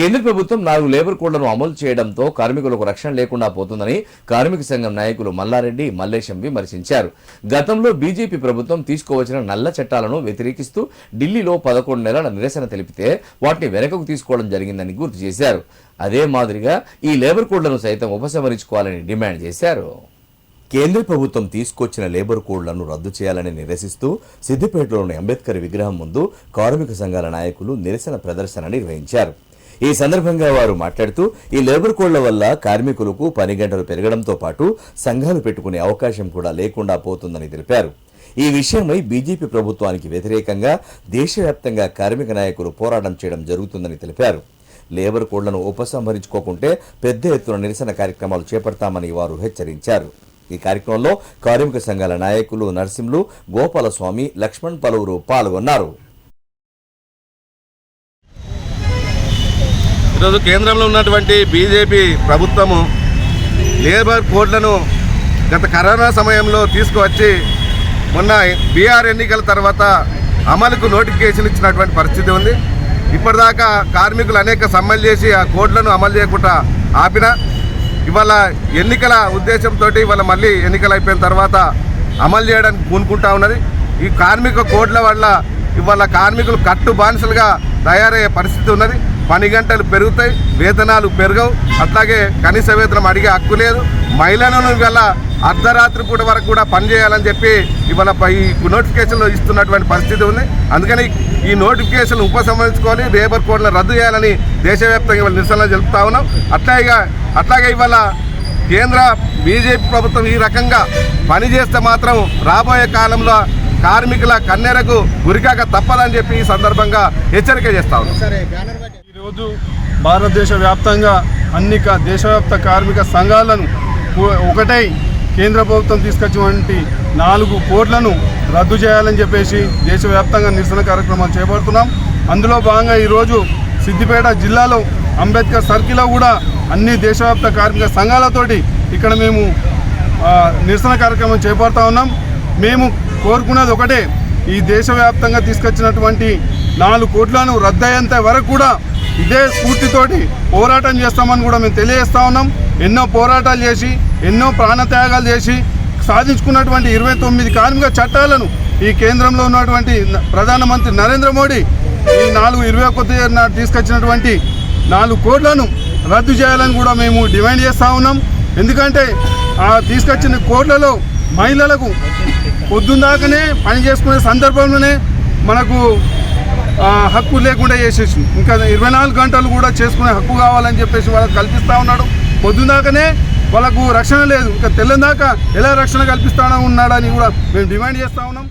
కేంద్ర ప్రభుత్వం నాలుగు లేబర్ కోడ్లను అమలు చేయడంతో కార్మికులకు రక్షణ లేకుండా పోతుందని కార్మిక సంఘం నాయకులు మల్లారెడ్డి మల్లేశం విమర్శించారు. గతంలో బీజేపీ ప్రభుత్వం తీసుకోవచ్చిన నల్ల చట్టాలను వ్యతిరేకిస్తూ ఢిల్లీలో పదకొండు నెలల నిరసన తెలిపితే వాటిని వెనకకు తీసుకోవడం జరిగిందని గుర్తు చేశారు. అదే మాదిరిగా ఈ లేబర్ కోడ్లను సైతం ఉపసంహరించుకోవాలని డిమాండ్ చేశారు. కేంద్ర ప్రభుత్వం తీసుకొచ్చిన లేబర్ కోడ్లను రద్దు చేయాలని నిరసిస్తూ సిద్దిపేటలోని అంబేద్కర్ విగ్రహం ముందు కార్మిక సంఘాల నాయకులు నిరసన ప్రదర్శన నిర్వహించారు. ఈ సందర్భంగా వారు మాట్లాడుతూ ఈ లేబర్ కోడ్ల వల్ల కార్మికులకు పని గంటలు పెరగడంతో పాటు సంఘాలు పెట్టుకునే అవకాశం కూడా లేకుండా పోతుందని తెలిపారు. ఈ విషయమై బీజేపీ ప్రభుత్వానికి వ్యతిరేకంగా దేశవ్యాప్తంగా కార్మిక నాయకులు పోరాటం చేయడం జరుగుతుందని తెలిపారు. లేబర్ కోడ్లను ఉపసంహరించుకోకుంటే పెద్ద ఎత్తున నిరసన కార్యక్రమాలు చేపడతామని వారు హెచ్చరించారు. ఈ కార్యక్రమంలో కార్మిక సంఘాల నాయకులు నరసింహులు గోపాలస్వామి లక్ష్మణ్ పలువురు పాల్గొన్నారు. ఈరోజు కేంద్రంలో ఉన్నటువంటి బీజేపీ ప్రభుత్వము లేబర్ కోడ్లను గత కరోనా సమయంలో తీసుకువచ్చి మొన్న బీఆర్ ఎన్నికల తర్వాత అమలుకు నోటిఫికేషన్ ఇచ్చినటువంటి పరిస్థితి ఉంది. ఇప్పటిదాకా కార్మికులు అనేక సమ్మెలు చేసి ఆ కోడ్లను అమలు చేయకుండా ఆపిన ఇవాళ ఎన్నికల ఉద్దేశంతో ఇవాళ మళ్ళీ ఎన్నికలు అయిపోయిన తర్వాత అమలు చేయడానికి పూనుకుంటా ఉన్నది. ఈ కార్మిక కోడ్ల వల్ల ఇవాళ కార్మికులు కట్టు బానిసలుగా తయారయ్యే పరిస్థితి ఉన్నది. పని గంటలు పెరుగుతాయి వేతనాలు పెరగవు. అట్లాగే కనీస వేతనం అడిగే హక్కు లేదు. మహిళలను గల అర్ధరాత్రి పూట వరకు కూడా పనిచేయాలని చెప్పి ఇవాళ ఈ నోటిఫికేషన్లో ఇస్తున్నటువంటి పరిస్థితి ఉంది. అందుకని ఈ నోటిఫికేషన్ ఉపసంహరించుకొని లేబర్ కోడ్లను రద్దు చేయాలని దేశవ్యాప్తంగా ఇవాళ నిరసనలు జరుపుతా ఉన్నాం. అట్లాగే అట్లాగే ఇవాళ కేంద్ర బీజేపీ ప్రభుత్వం ఈ రకంగా పనిచేస్తే మాత్రం రాబోయే కాలంలో కార్మికుల కన్నెరకు గురికాక తప్పదని చెప్పి ఈ సందర్భంగా హెచ్చరిక చేస్తా ఉన్నాం. ఈరోజు భారతదేశ వ్యాప్తంగా అన్ని దేశవ్యాప్త కార్మిక సంఘాలను ఒకటై కేంద్ర ప్రభుత్వం తీసుకొచ్చినటువంటి నాలుగు కోట్లను రద్దు చేయాలని చెప్పేసి దేశవ్యాప్తంగా నిరసన కార్యక్రమాలు చేపడుతున్నాం. అందులో భాగంగా ఈరోజు సిద్దిపేట జిల్లాలో అంబేద్కర్ సర్కిల్లో కూడా అన్ని దేశవ్యాప్త కార్మిక సంఘాలతోటి ఇక్కడ మేము నిరసన కార్యక్రమం చేపడతా ఉన్నాం. మేము కోరుకున్నది ఒకటే ఈ దేశవ్యాప్తంగా తీసుకొచ్చినటువంటి నాలుగు కోట్లను రద్దయ్యేంత వరకు కూడా ఇదే స్ఫూర్తితోటి పోరాటం చేస్తామని కూడా మేము తెలియజేస్తా ఉన్నాం. ఎన్నో పోరాటాలు చేసి ఎన్నో ప్రాణత్యాగాలు చేసి సాధించుకున్నటువంటి ఇరవై తొమ్మిది కార్మిక చట్టాలను ఈ కేంద్రంలో ఉన్నటువంటి ప్రధానమంత్రి నరేంద్ర మోడీ ఈ నాలుగు ఇరవై ఒకటి నాడు తీసుకొచ్చినటువంటి నాలుగు కోట్లను రద్దు చేయాలని కూడా మేము డిమాండ్ చేస్తూ ఉన్నాం. ఎందుకంటే ఆ తీసుకొచ్చిన కోట్లలో మహిళలకు పొద్దుందాకనే పని చేసుకునే సందర్భంలోనే మనకు హక్కు లేకుండా చేసేసి ఇంకా ఇరవై నాలుగు గంటలు కూడా చేసుకునే హక్కు కావాలని చెప్పేసి వాళ్ళకి కల్పిస్తూ ఉన్నాడు. పొద్దుదాకనే వాళ్ళకు రక్షణ లేదు. ఇంకా తెల్లందాక ఎలా రక్షణ కల్పిస్తానో ఉన్నాడని కూడా మేము డిమాండ్ చేస్తూ ఉన్నాం.